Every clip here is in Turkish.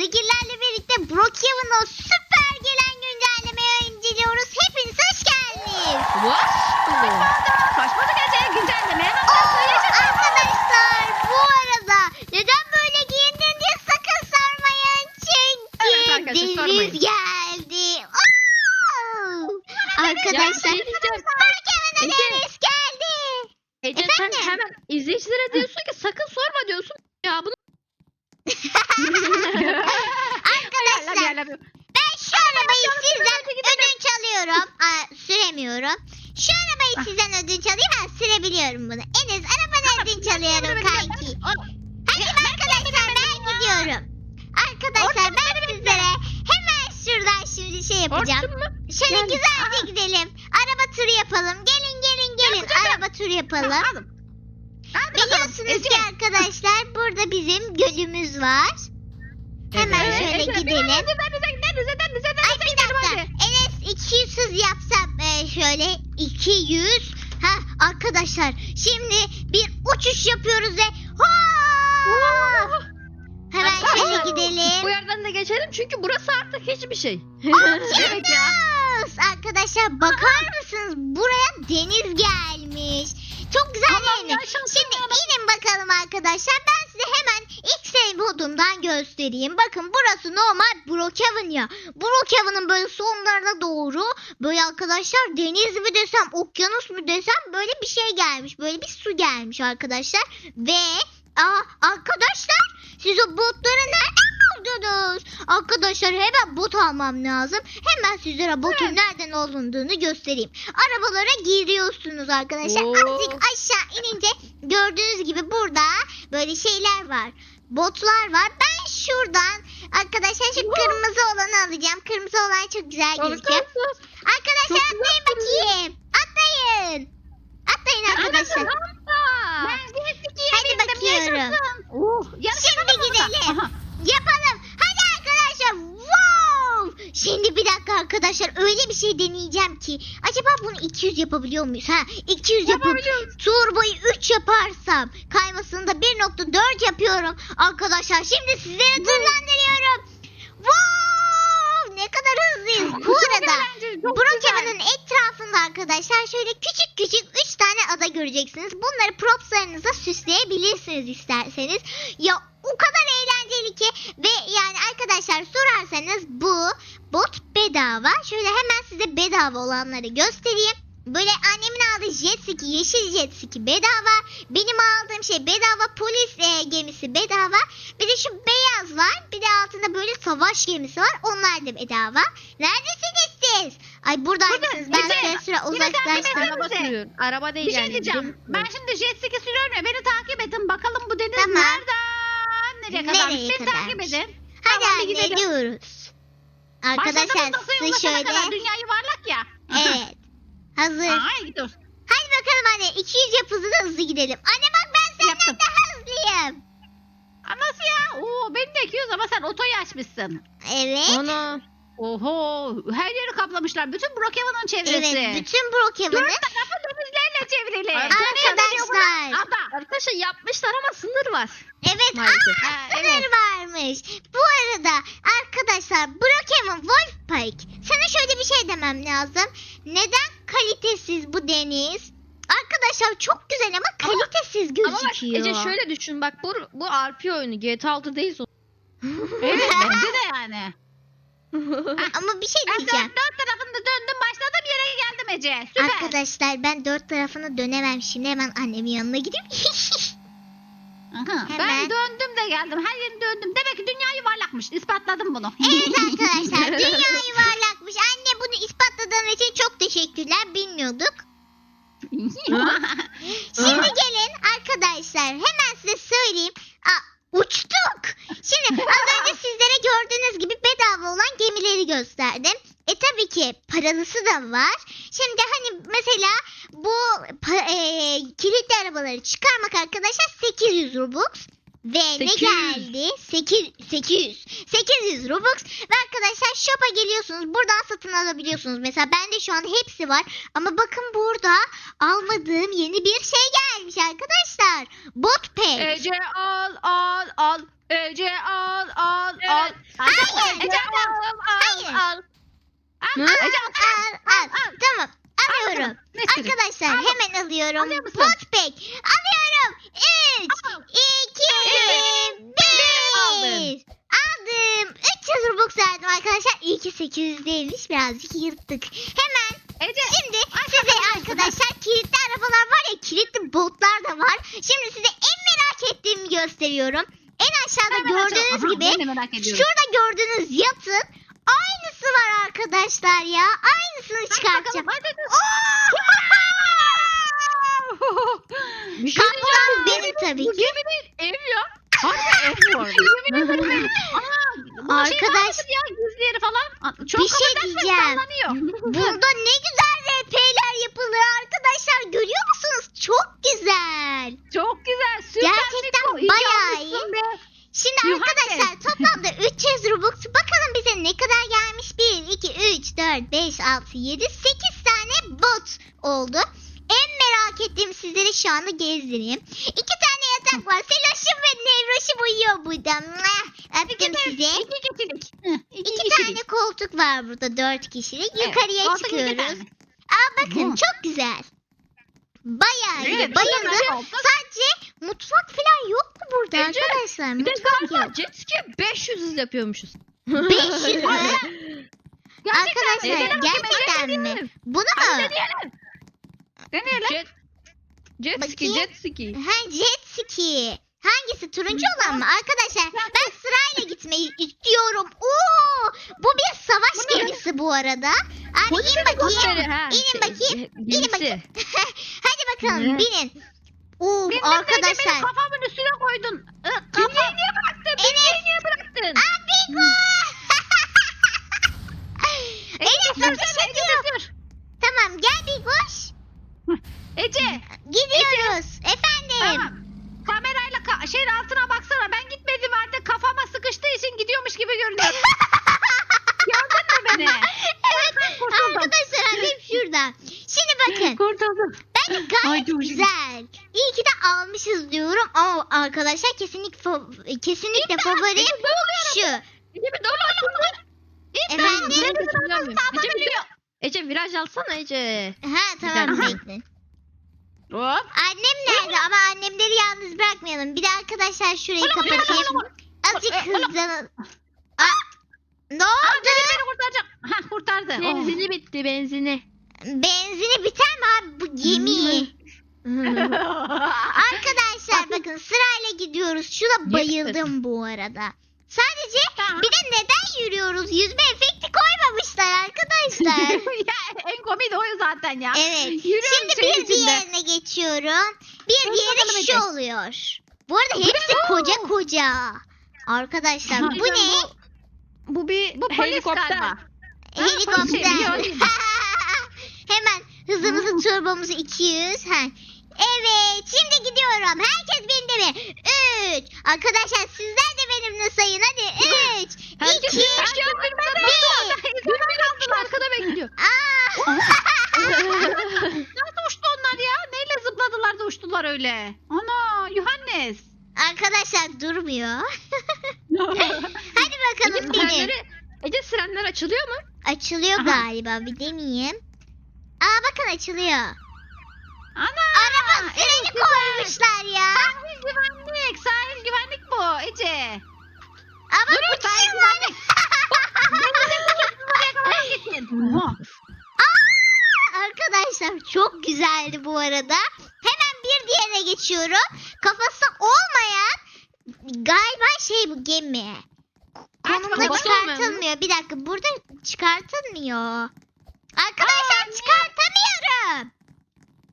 Sarıgillerle birlikte Brookhaven'ın o süper gelen güncellemeyi inceliyoruz. Hepiniz hoş geldiniz. Koşmadı gece güncellemeye Oo, bakıyorsun. arkadaşlar bu arada neden böyle giyindin diye sakın sormayın. Çünkü Evet arkadaşlar, deniz sormayın. geldi. Oo! Arkadaşlar Ya, şey diyeceğim. Brookhaven'a Ece. deniz geldi. Ece Efendim? sen hemen izleyicilere diyorsun ki sakın sorma diyorsun. Ya bunu Arkadaşlar ben şu arabayı sizden ödünç alıyorum. Aa, süremiyorum. Arabayı Ah. sizden ödünç alayım ben sürebiliyorum bunu. Enes arabanı ödünç alıyorum kanki. Hadi arkadaşlar ben gidiyorum. Arkadaşlar ben sizlere hemen şuradan şimdi şey yapacağım. Şöyle güzelce gidelim. Araba turu yapalım. Gelin gelin gelin. Araba turu yapalım. Biliyorsunuz ki arkadaşlar burada bizim gölümüz var. Hemen şöyle gidelim. Ay bir dakika. Enes 200 hız yapsam e, şöyle 200. Ha arkadaşlar şimdi bir uçuş yapıyoruz ve Hua! Hemen Hatta şöyle Bu gidelim. yerden de geçelim çünkü burası artık hiçbir şey. evet ya. Arkadaşlar bakar mısınız? Buraya deniz gelmiş. Çok güzel Aman değil mi? Şimdi inin bakalım arkadaşlar. Ben size hemen X-ray modundan göstereyim. Bakın burası normal Brookhaven ya. Brookhaven'ın böyle sonlarına doğru böyle arkadaşlar deniz mi desem okyanus mu desem böyle bir şey gelmiş. Böyle bir su gelmiş arkadaşlar. Ve aa, arkadaşlar siz o botları nereden buldunuz? Arkadaşlar hemen bot almam lazım. Hemen sizlere botun nereden olunduğunu göstereyim. Arabalara giriyorsunuz arkadaşlar. Oo. Azıcık aşağı inince gördüğünüz gibi burada böyle şeyler var. Botlar var. Ben şuradan arkadaşlar şu kırmızı olanı alacağım. Kırmızı olan çok güzel gözüküyor. Arkadaşlar Çok atlayın bakayım. Atlayın. Atlayın arkadaşlar. Ben Hadi bakıyorum. Şimdi gidelim. Yapalım. Şimdi bir dakika arkadaşlar öyle bir şey deneyeceğim ki. Acaba bunu 200 yapabiliyor muyuz? Ha 200 yapıp turboyu 3 yaparsam kaymasını da 1.4 yapıyorum. Arkadaşlar şimdi sizlere turlandırıyorum. Wow. Ne kadar hızlıyız. Bu arada Brookhaven'ın etrafında arkadaşlar şöyle küçük küçük 3 tane ada göreceksiniz. Bunları propslarınıza süsleyebilirsiniz isterseniz. Ya o kadar ki ve yani arkadaşlar sorarsanız bu bot bedava. Şöyle hemen size bedava olanları göstereyim. Böyle annemin aldığı jet ski, yeşil jet ski bedava. Benim aldığım şey bedava, polis e, gemisi bedava. Bir de şu beyaz var. Bir de altında böyle savaş gemisi var. Onlar da bedava. Neredesiniz siz? Ay buradaymışsınız. Ben Ece, size süre uzaklaştım. Araba sürüyorum. Araba değil Bir şey yani. diyeceğim. Ben şimdi jet ski sürüyorum ya beni takip edin. Bakalım bu deniz Tamam. nereden nereye kadar? Nereye Beni takip kadarmış? edin. Hadi Tamam, anne gidelim. diyoruz. Arkadaşlar ulaşana şöyle. kadar dünya yuvarlak ya. Evet. Hazır. Aa, gidiyoruz. Hadi bakalım anne 200 yap hızlı hızlı gidelim. Anne bak ben senden Yaptım. daha hızlıyım. Nasıl ya? Oo, beni de 200 ama sen otoyu açmışsın. Evet. Ana. Oho her yeri kaplamışlar. Bütün Brookhaven'ın çevresi. Evet bütün Brookhaven'ı Dört tarafı denizlerle çevrili. Arkadaşlar. Ada. Arkadaşlar yapmışlar ama sınır var. Evet Maalesef. aa Ha, sınır evet. varmış. Bu arada arkadaşlar Brookhaven Wolfpack sana şöyle bir şey demem lazım. Neden kalitesiz bu deniz? Arkadaşlar çok güzel ama kalitesiz Ama bak gözüküyor. Ece şöyle düşün bak bu, bu RP oyunu GTA 6 değil. Evet bence de yani. Ama bir şey Ben diyeceğim. dört, dört tarafında döndüm başladığım yere geldim Ece. Süper. Arkadaşlar ben dört tarafına dönemem. Şimdi hemen annemin yanına gideyim. Aha, Hemen. Ben döndüm de geldim. Her yerini döndüm. Demek ki dünya yuvarlakmış. İspatladım bunu. evet arkadaşlar dünya yuvarlakmış. Anne bunu ispatladığın için çok teşekkürler. Bilmiyorduk. Şimdi gelin arkadaşlar hemen size söyleyeyim. Aa, uçtuk. Şimdi az önce sizlere gördüğünüz gibi bedava olan gemileri gösterdim. E tabii ki paralısı da var. Şimdi hani mesela bu e, kilitli arabaları çıkarmak arkadaşlar 800 Robux. Ve ne 800. geldi? 8, 800. 800 Robux. Ve arkadaşlar shop'a geliyorsunuz. Buradan satın alabiliyorsunuz. Mesela bende şu an hepsi var. Ama bakın burada almadığım yeni bir şey gelmiş arkadaşlar. Bot Pay. Ece al al al. Ece al al al. Hayır. Ece al al Hayır. al. Al. Ece al. Al, al. Tamam. Alıyorum. Ne? Arkadaşlar Al. hemen alıyorum. Alıyor musun? Potpack. Alıyorum. 3, Al. 2, Evet. 1. aldın. Aldım. 300 Robux verdim arkadaşlar. İyi ki 800 değilmiş. Birazcık yırttık. Hemen Ece. Şimdi size arkadaşlar kilitli arabalar var ya kilitli botlar da var. Şimdi size en merak ettiğimi gösteriyorum. En aşağıda Hemen gördüğünüz açalım. Aha, gibi ediyorum. şurada gördüğünüz yatın aynısı var arkadaşlar ya. Aynısını Hadi çıkartacağım. bakalım, hadi. Bir şey diyeceğim. benim tabii Bu ki. gemi değil ev ya. Harbi ev bu arada. Aa, Arkadaş, mıdır ya gizli yeri falan. Çok bir şey diyeceğim. Burada ne güzel RP'ler yapılır arkadaşlar. Görüyor musunuz? Çok güzel. Çok güzel. Süper Gerçekten iyi bayağı yapmışsın Be. Şimdi arkadaşlar toplamda 300 Robux. Bize ne kadar gelmiş? 1, 2, 3, 4, 5, 6, 7, 8 tane bot oldu. En merak ettiğim sizlere şu anda gezdireyim. İki tane yatak var. Seloş'um ve Nevroş'um uyuyor burada. Öptüm size. İki kişilik. İki, tane koltuk var burada. Dört kişilik. Evet, Yukarıya iki çıkıyoruz. Aa bakın çok güzel. Bayağı iyi. Evet, Bayıldım. oldu. Sadece mutfak falan yok mu burada Ece, arkadaşlar? Bir de Mutfak yok. galiba jet ski 500 yapıyormuşuz. 500 mü? Gerçekten Arkadaşlar deneyelim gerçekten deneyelim. mi? Bunu Hadi mu? deneyelim. Deneyelim. Jet, jet ski, Bakayım. jet ski. Ha jet ski. Hangisi? Turuncu olan mı? Arkadaşlar ben sırayla gitmeyi istiyorum. Oo! Bu bir savaş Bu ne? gemisi bu arada. Abi in bakayım. İnin şey, bakayım, inin bakayım. Hadi bakalım binin. Oo, Benim arkadaşlar. benim kafamın üstüne koydun. Kafayı niye bıraktın? Enes. Niye bıraktın? Amigo. Enes Ece, ateş Ece, ediyor. Tamam gel bir koş. Ece. Gidiyoruz. Efendim. Tamam. Kamerayla ka- şeyin altına baksana. Ben gitmedim halde kafama sıkıştığı için gidiyormuş gibi görünüyor. Gördün mü beni? evet. kurtuldum. Arkadaşlar annem şurada. Şimdi bakın. Kurtuldum. Bence gayet Ay, çok güzel. İyi ki de almışız diyorum. Ama arkadaşlar kesinlikle fa- kesinlikle favorim şu. Ece bir dolu Efendim? Ece, bir, Ece viraj alsana Ece. Ha tamam bekle. Hop. Annem nerede? Ama annemleri yalnız bırakmayalım. Bir de arkadaşlar şurayı kapatayım. Azıcık hızlanın. Aa, ne Aa, oldu? beni, beni kurtaracak. Ha kurtardı. Oh. Benzini bitti benzini. Benzini biter mi abi bu gemi? Gidiyoruz. Şuna bayıldım bu arada. Sadece Tamam. bir de neden yürüyoruz? Yüzme efekti koymamışlar arkadaşlar. ya, en komik de o zaten ya. evet. Yürüyoruz Şimdi bir içinde. diğerine geçiyorum. Bir Hadi diğeri şu oluyor. Bu arada hepsi koca koca. Arkadaşlar bu ne? Bu bir Bu polis helikopter. Helikopter. polis şey. Hemen hızımızı turbomuzu 200. Ha. Evet şimdi gidiyorum. Herkes bindi mi? 3. Arkadaşlar sizler de benimle sayın hadi. 3. Herkes 2. herkes benimle Bir. Güvenlik arkada bekliyor. Nasıl uçtu onlar ya? Neyle zıpladılar da uçtular öyle? Ana Yuhannes. Arkadaşlar durmuyor. Hadi bakalım binin. sirenleri, Ece sirenler açılıyor mu? Açılıyor Aha. galiba bir deneyeyim. Aa bakın açılıyor. Freni güzel. koymuşlar ya. Sahil güvenlik. Sahil güvenlik bu Ece. Ama Durun, bu sahil güvenlik. Oha. Aa, Arkadaşlar çok güzeldi bu arada. Hemen bir diğerine geçiyorum. Kafası olmayan galiba şey bu gemi. Konumda mı? çıkartılmıyor. Bir dakika burada çıkartılmıyor. Arkadaşlar Aa, çıkartamıyorum.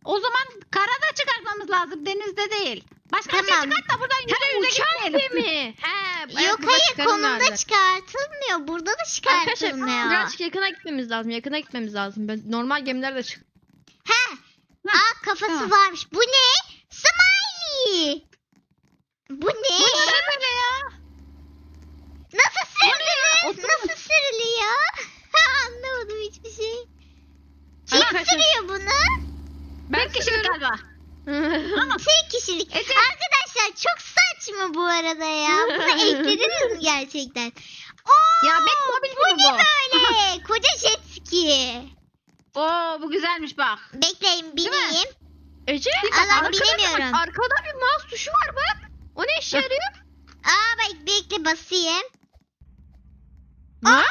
O zaman karada çıkartmamız lazım. Denizde değil. Başka bir şey Tamam. çıkart da buradan yüze yüze Uçan gitmeyelim. gemi. He, evet, Yok burada hayır çıkarım konumda vardı. çıkartılmıyor. Burada da Arkadaşlar çıkartılmıyor. birazcık yakına gitmemiz lazım. Yakına gitmemiz lazım. Ben, normal gemiler de çık. He. Ha, Aa kafası tamam. varmış. Bu ne? Smiley. Bu ne? Bu ne böyle ya? Nasıl sürdünüz? Oturun. Nasıl sürülüyor? Anlamadım hiçbir şey. Kim Arkadaşlar- sürüyor bunu? Ben Bir kişilik galiba. Tek kişilik. Ece. Arkadaşlar çok saçma bu arada ya. Bunu eklediniz mi gerçekten? Oo Ya Batmobil bu gibi ne bu. böyle? Koca jet ski. Oo bu güzelmiş bak. Bekleyin bineyim. Ece Allah, bilemiyorum. Arkada bir mouse tuşu var bak. O ne işe yarıyor? Aa bak bekle basayım. Ne? Aa!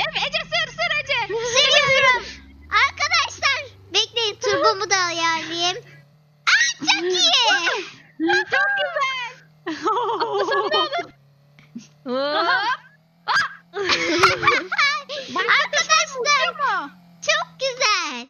Evet Ece sür sür Ece. Sürüyorum. Arkadaşlar bekleyin turbomu da ayarlayayım. Aa çok iyi. Çok güzel. Hop. Arkadaşlar çok güzel.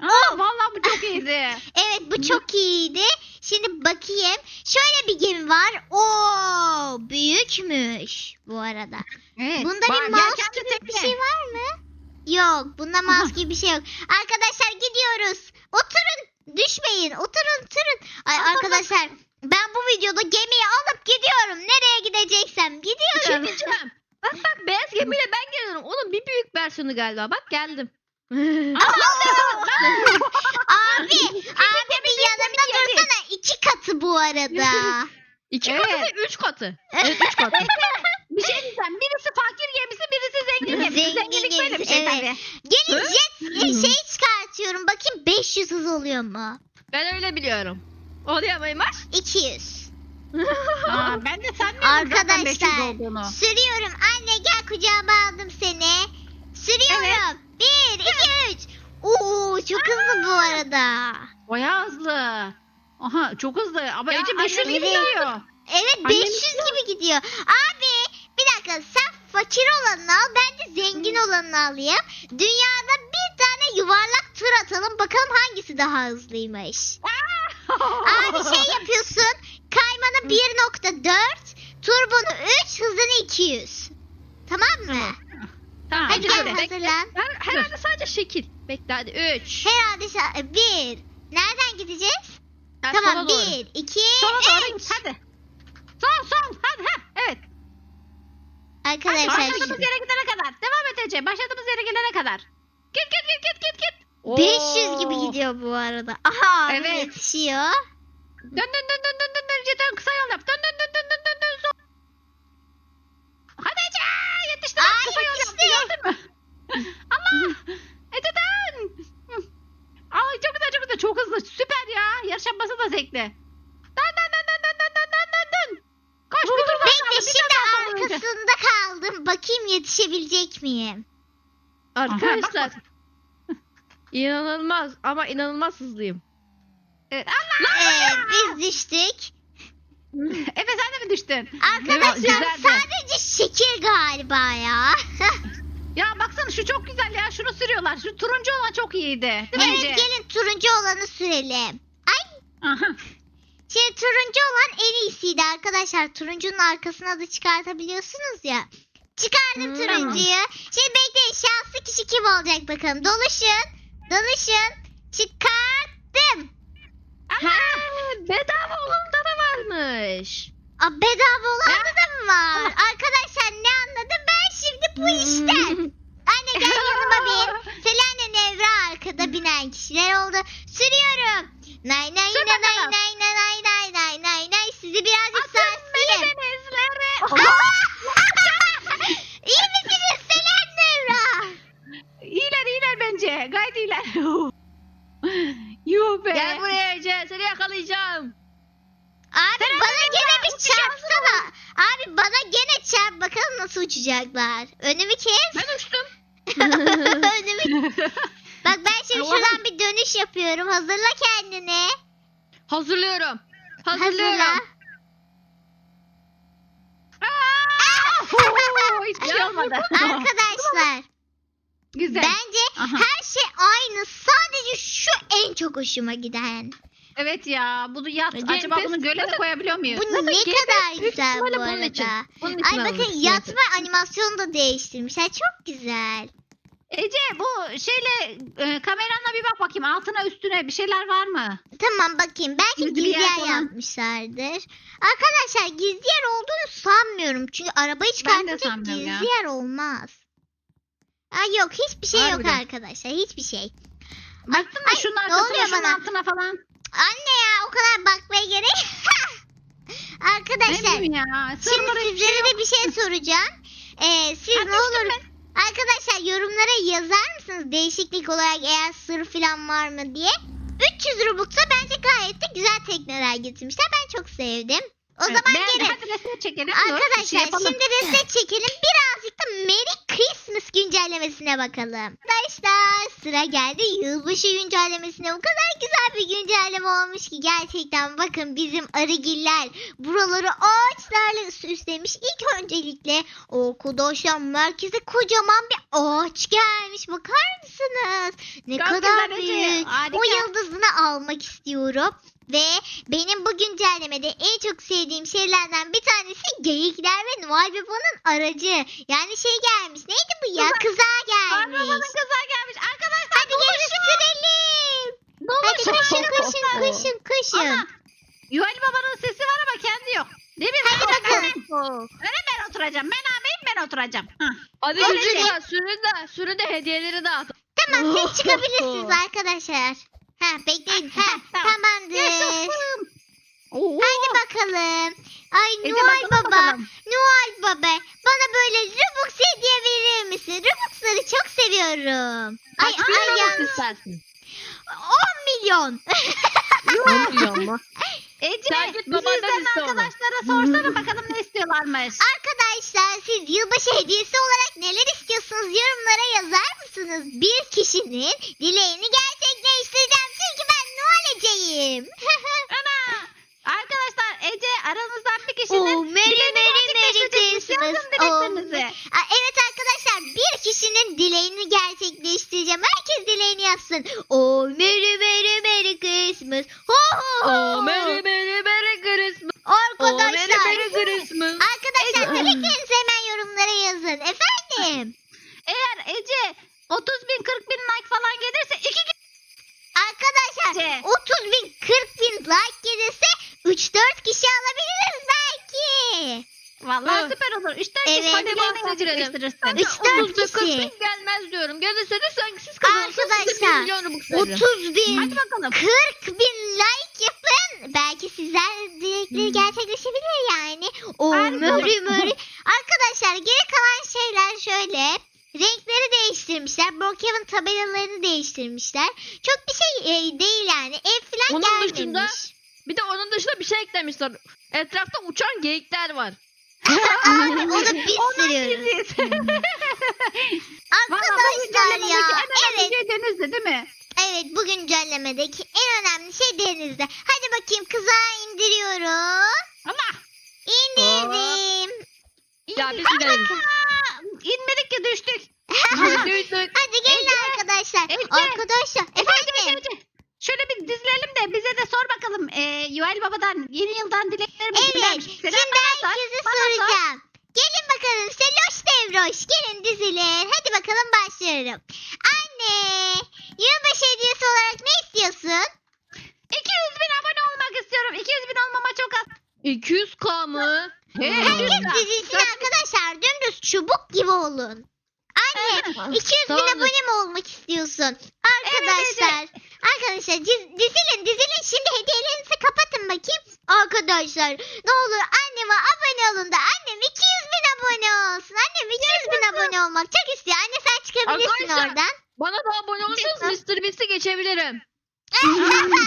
Aa, vallahi bu çok iyiydi. Evet bu çok iyiydi. Şimdi bakayım. Şöyle bir gemi var. Oo büyükmüş bu arada. Evet. Bunda bak, bir mouse yelkenli gibi bir tekne. şey var mı? Yok. Bunda mouse gibi bir şey yok. Arkadaşlar gidiyoruz. Oturun. Düşmeyin. Oturun oturun. Ay arkadaşlar ben bu videoda gemiyi alıp gidiyorum. Nereye gideceksem Bir şey gidiyorum. Bak bak beyaz gemiyle ben geliyorum. Onun bir büyük versiyonu galiba. Bak geldim. abi, abi bir yanımda dursana. İki katı bu arada. İki Evet. katı ve üç katı. Evet, üç katı. Bir şey diyeceğim. Birisi fakir gemisi, birisi zengin gemisi. Zengin Zenginlik böyle bir şey evet. tabii. Gelin jet şey çıkartıyorum. Bakayım 500 hız oluyor mu? Ben öyle biliyorum. Oluyor muymuş? 200. Aa, ben de sanmıyorum zaten 500 Arkadaşlar olduğunu. sürüyorum. Anne gel kucağıma aldım seni. Sürüyorum. Bir, iki, üç. Oo çok hızlı bu arada. Bayağı hızlı. Aha çok hızlı. Ama Ya, Ece 500 annem gibi biliyor. gidiyor. Evet Annem 500 gibi gidiyor. Abi bir dakika sen fakir olanını al ben de zengin olanını alayım. Dünyada bir tane yuvarlak tur atalım bakalım hangisi daha hızlıymış. Abi şey yapıyorsun kaymanı 1.4 turbonu 3 hızını 200. Tamam mı? Tamam. Hadi gel hazırlan. Her, herhalde sadece şekil. Bekle hadi. Üç. Herhalde şa- bir. Nereden gideceğiz? Ha, tamam sola doğru. bir, iki, Sola doğru hadi. Sol sol hadi ha evet. Hadi Arkadaşlar başladığımız şimdi yere gidene kadar. Devam et Ece. Başladığımız yere gelene kadar. Git git git git git git. 500 gibi gidiyor bu arada. Aha abi Evet. yetişiyor. Dön dön dön dön dön dön dön Ece dön kısa yol yap. Dön dön dön dön dön dön dön yetişebilecek miyim? Arkadaşlar. İnanılmaz ama inanılmaz hızlıyım. Evet, Allah. Evet biz düştük. Efe sen de mi düştün? Arkadaşlar güzeldi. sadece şekil galiba ya. Ya baksana şu çok güzel ya. Şunu sürüyorlar. Şu turuncu olan çok iyiydi. Değil mi evet Ece? gelin turuncu olanı sürelim. Aha. Şimdi turuncu olan en iyisiydi arkadaşlar. Turuncunun arkasına da çıkartabiliyorsunuz ya. Çıkardım Hmm. turuncuyu. Şimdi bekleyin şanslı kişi kim olacak bakalım. Doluşun. Doluşun. Çıkarttım. Ha, bedava olanda da varmış. Aa, bedava olan da mı var? Arkadaşlar ne anladım ben şimdi bu işten. Anne gel yanıma bin. Selena Nevra arkada binen kişiler oldu. Sürüyorum. Nay nay Sür nay nay bakalım. nay nay nay nay nay nay nay sizi birazcık Atın beni sarsayım. denizlere. İyi misiniz Selena Nevra? İyiler iyiler bence. Gayet iyiler. Yuh be. Gel buraya Ece seni yakalayacağım. Abi Selena bana gene bir çarpsana. Abi bana gene çarp bakalım nasıl uçacaklar. Önümü kes. Ben uçtum. Önümü Bak ben şimdi şuradan bir dönüş yapıyorum. Hazırla kendini. Hazırlıyorum. Hazırlıyorum. Hazırla. Oo, Hiçbir şey olmadı. Arkadaşlar Güzel. bence Aha. her şey aynı. Sadece şu en çok hoşuma giden. Evet ya. Bu yat. Ece, Acaba bunu göle de koyabiliyor muyuz? Bu Zaten ne kadar güzel bu ihtimalle bunun için. arada. Bunun için Ay bakın yatma animasyonu da değiştirmişler. Çok güzel. Ece bu şeyle e, kameranla bir bak bakayım. Altına üstüne bir şeyler var mı? Tamam bakayım. Belki Gizli gizli yer yer falan. yapmışlardır. Arkadaşlar gizli yer olduğunu sanmıyorum. Çünkü arabayı çıkartınca sanmıyorum gizli ya. yer olmaz. Ay yok hiçbir şey yok Harbiden. arkadaşlar. Hiçbir şey. Baktın mı ay, şunun ne arkasına oluyor şunun bana? altına falan? Anne ya o kadar bakmaya gerek. Ne Arkadaşlar bileyim ya. şimdi Sırmır hiçbir şey sizlere yok. de bir şey soracağım. Ee, siz ne olur ben. Arkadaşlar yorumlara yazar mısınız değişiklik olarak eğer sır falan var mı diye. 300 Robux'a bence gayet de güzel tekneler getirmişler. Ben çok sevdim. O Evet, zaman ben- gelin. Resim çekelim. şey Arkadaşlar yapalım. şimdi reset çekelim. Birazcık da Merry Christmas güncellemesine bakalım. Arkadaşlar sıra geldi yılbaşı güncellemesine. O kadar güzel bir güncelleme olmuş ki gerçekten bakın bizim arıgiller buraları ağaçlarla süslemiş. İlk öncelikle arkadaşlar merkeze kocaman bir ağaç gelmiş. Bakar mısınız? Ne Çok kadar güzel büyük. harika. O yıldızını almak istiyorum. Ve benim bu güncellemede en çok sevdiğim şeylerden bir tanesi geyikler ve Noel Baba'nın aracı. Yani şey gelmiş. Neydi bu ya? Kıza- Kızağa gelmiş. Arabanın kızlar gelmiş. Arkadaşlar Hadi gelin sürelim. Hadi doluşun. koşun koşun Ama Yuhali babanın sesi var ama kendi yok. Değil mi? Hadi Ben- bakalım. ben- Öyle ben oturacağım. Ben ağabeyim ben oturacağım. Hah. Hadi Öyle çocuklar sürün de sürün de hediyeleri dağıt. Tamam siz çıkabilirsiniz arkadaşlar. Ha bekleyin. Ha Tamam. tamamdır. Yaşasın. Oo. Hadi bakalım. Ay Ece Noel bakalım Baba. bakalım. Noel Baba. Bana böyle Robux hediye verir misin? Robux'ları çok seviyorum. Ay Kaç ay yalnız istersin? 10 milyon. Ece Sen git bizi babandan izleyen iste onu. arkadaşlara sorsana bakalım ne istiyorlarmış. Arkadaşlar siz yılbaşı hediyesi olarak neler istiyorsunuz yorumlara yazar mısınız? Bir kişinin dileğini gerçekleştireceğim çünkü ben Noel'eceyim. Ana! Arkadaşlar Ece aranızdan bir Oo, kişinin Merry dileğini Merry Merry gerçekleştirecekmiş. Christmas. Dileklerinizi. Aa, Evet arkadaşlar bir kişinin dileğini gerçekleştireceğim. Herkes dileğini yazsın. Oh Merry Merry Merry Christmas. Ho ho ho. Oh Merry Merry Merry Christmas. Arkadaşlar. Merry Merry Christmas. Arkadaşlar dileklerinizi hemen yorumlara yazın. Efendim. Eğer Ece 30 bin 40 bin like falan gelirse iki gün Arkadaşlar Ece. 30 bin 40 bin like gelirse 3-4 kişi alabiliriz belki. Vallahi Evet. süper olur. 3 4 Evet. kişi Hadi dileğini bahsedelim. gerçekleştirirsin. Hadi Üç, dört 30 40 kişi. bin gelmez diyorum. Gelirseniz sen siz kazanırsınız. Arkadaşlar, bir milyon Robux veririm. 30 bin Hadi bakalım. 40 bin like yapın. Belki sizler dilekleri Hmm. gerçekleşebilir yani. O bakalım. möri. Arkadaşlar geri kalan şeyler şöyle. Renkleri değiştirmişler. Brookhaven tabelalarını değiştirmişler. Çok bir şey e, değil yani. Ev falan Onun gelmemiş. dışında- Bir de onun dışında bir şey eklemişler. Etrafta uçan geyikler var. Abi onu biz sürüyoruz. Arkadaşlar ya. Evet. Şey denizdi değil mi? Evet bu güncellemedeki en önemli şey denizde. Hadi bakayım kıza indiriyorum. Allah. İndirdim. Ya biz gidelim. İnmedik ki düştük. Hadi gelin arkadaşlar. Ece. Arkadaşlar efendim. Ece, Ece. Şöyle bir dizilelim de bize de sor bakalım. Ee, Yuval Baba'dan yeni yıldan dileklerimizi Evet. dilermiş. Şimdi bana sor, herkese bana sor. soracağım. Gelin bakalım Seloş Devroş. Gelin dizilin. Hadi bakalım başlıyorum. Anne. Yılbaşı hediyesi olarak ne istiyorsun? 200 bin abone olmak istiyorum. 200 bin olmama çok az. 200k mı? Herkes dizilsin arkadaşlar. Dümdüz çubuk gibi olun. Anne 200 bin Tamamdır. abone mi olmak istiyorsun? Arkadaşlar. Arkadaşlar diz- dizilin dizilin. Şimdi hediyelerinizi kapatın bakayım. Arkadaşlar ne olur anneme abone olun da annem 200 bin abone olsun. Annem 200 bin abone olmak çok istiyor. Anne sen çıkabilirsin Arkadaşlar. oradan. Bana da abone olursanız Mr. Beast'i geçebilirim.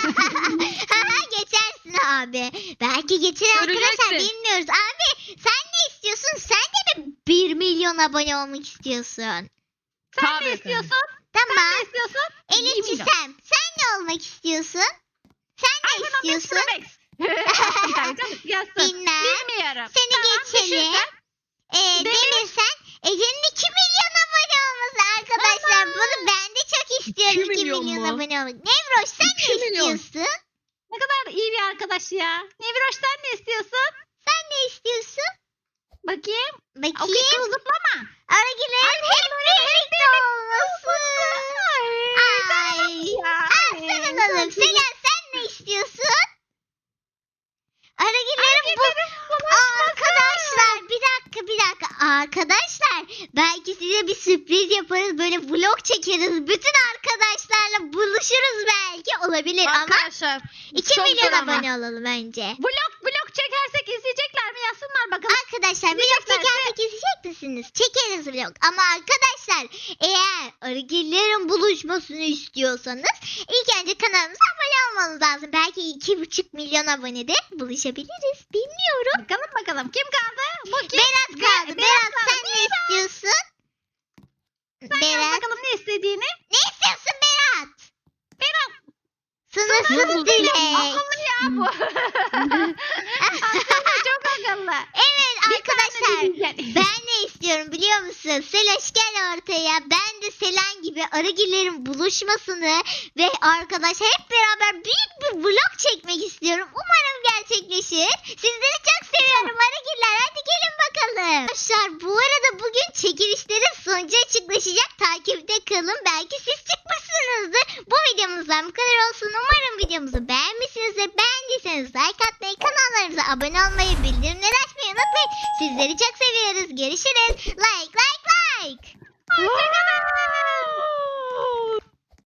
Geçersin abi. Belki geçer arkadaşlar Göreceksin. bilmiyoruz. Abi sen istiyorsun? Sen de mi 1 milyon abone olmak istiyorsun? Sen Tabii ne istiyorsun? Sen Tamam. ne istiyorsun? Elifçi milyon. sen. Sen ne olmak istiyorsun? Sen ne Ay, istiyorsun? Bilmem. Bilmiyorum. Seni Tamam, geçelim. Ee, Demir. Demir sen. Ece'nin 2 milyon abone olması arkadaşlar. Ana. Bunu ben de çok istiyorum 2 İki milyon, milyon mu? abone olmak. Nevroş sen ne milyon. istiyorsun? Ne kadar iyi bir arkadaş ya. Neviroş sen ne istiyorsun? Sen ne istiyorsun? Bakayım. O Bakayım. kız zıplama. Aragilerin hep birlikte olması. Ay. Ya. Aslanım. Selen sen ne istiyorsun? Aragilerin bu... Arkadaşlar bir dakika bir dakika. Arkadaşlar belki size bir sürpriz yaparız. Böyle vlog çekeriz. Bütün arkadaşlarla buluşuruz belki. Olabilir ama Arkadaşlar 2 çok milyon zor ama. abone olalım önce. Vlog vlog çekersek izleyicilerimiz arkadaşlar vlog çekersek izleyecek misiniz? Çekeriz vlog. Ama arkadaşlar eğer arıgillerin buluşmasını istiyorsanız ilk önce kanalımıza abone olmanız lazım. Belki 2,5 milyon abonede buluşabiliriz. Bilmiyorum. Bakalım bakalım kim kaldı? Bu kim? Berat Be- kaldı. Berat Berat sen ne istiyorsun? Sen yaz Berat. bakalım ne istediğini. Ne istiyorsun Berat? Berat. Sınırsız dilek. Akıllı ya bu. akıllı çok akıllı. Evet Bir arkadaşlar. Ben ne istiyorum biliyor musun? Selaş gel ortaya. Ben de Selen gibi arıgillerin buluşmasını ve arkadaşlar hep beraber büyük bir vlog çekmek istiyorum. Gerçekleşir. Sizleri çok seviyorum arıgiller. Hadi gelin bakalım. Arkadaşlar bu arada bugün çekilişlerin sonucu açıklaşacak. Takipte kalın. Belki siz çıkmışsınızdır. Bu videomuzdan bu kadar olsun. Umarım videomuzu beğenmişsinizdir. Beğendiyseniz like atmayı, kanallarımıza abone olmayı, bildirimleri açmayı unutmayın. Sizleri çok